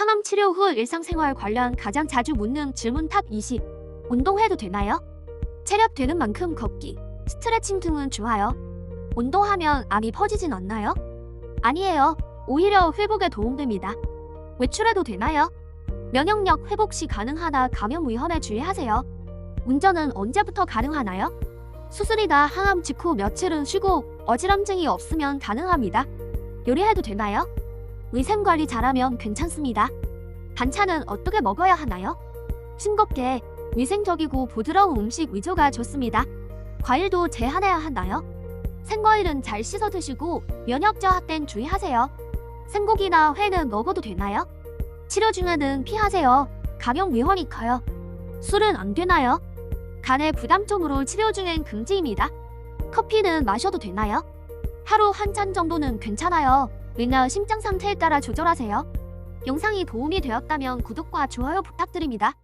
항암 치료 후 일상생활 관련 가장 자주 묻는 질문 탑 20. 운동해도 되나요? 체력 되는 만큼 걷기, 스트레칭 등은 좋아요. 운동하면 암이 퍼지진 않나요? 아니에요. 오히려 회복에 도움됩니다. 외출해도 되나요? 면역력 회복 시 가능하나 감염 위험에 주의하세요. 운전은 언제부터 가능하나요? 수술이나 항암 직후 며칠은 쉬고 어지럼증이 없으면 가능합니다. 요리해도 되나요? 위생관리 잘하면 괜찮습니다. 반찬은 어떻게 먹어야 하나요? 싱겁게 위생적이고 부드러운 음식 위주가 좋습니다. 과일도 제한해야 하나요? 생과일은 잘 씻어 드시고 면역 저하 땐 주의하세요. 생고기나 회는 먹어도 되나요? 치료 중에는 피하세요. 감염 위험이 커요. 술은 안 되나요? 간에 부담점으로 치료 중엔 금지입니다. 커피는 마셔도 되나요? 하루 한 잔 정도는 괜찮아요. 왜냐 심장 상태에 따라 조절하세요. 영상이 도움이 되었다면 구독과 좋아요 부탁드립니다.